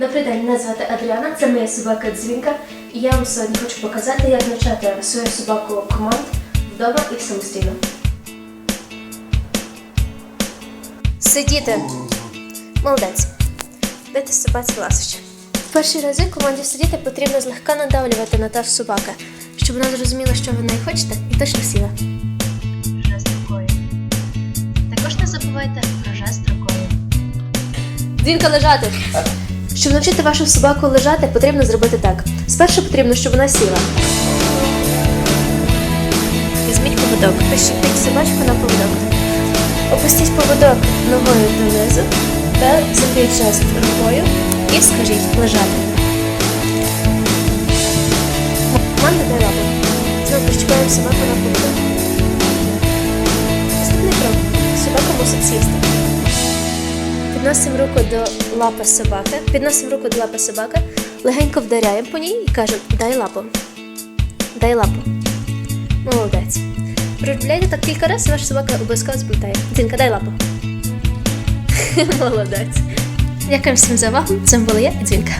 Добрий день, мене звати Адріана, це моя собака Дзвінка, і я вам сьогодні хочу показати, як навчати свою собаку команд вдома і самостійно. Сидіти. Молодець. Дайте собаці ласощі. В перші рази команді сидіти потрібно злегка надавлювати на таз собаки, щоб вона зрозуміла, що ви неї хочете, і точно сіла. Жест рукою. Також не забувайте про жест рукою. Дзвінка лежати. Щоб навчити вашу собаку лежати, потрібно зробити так. Спершу потрібно, щоб вона сіла. Візьміть поводок, прищепіть собачку на поводок. Опустіть поводок ногою донизу та зробіть жест рукою і скажіть лежати. Команда дай лапу. Знову прищепаємо собаку на поводок. Наступний крок. Собака мусить сісти. Підносимо руку до лапи собаки, підносимо руку до лапи собаки, легенько вдаряємо по ній і кажемо дай лапу. Дай лапу. Молодець. Проявляйте так кілька разів, ваша собака обов'язково сплутає. Дінка, дай лапу. Молодець. Дякую всім за увагу. Це була я, Дзвінка.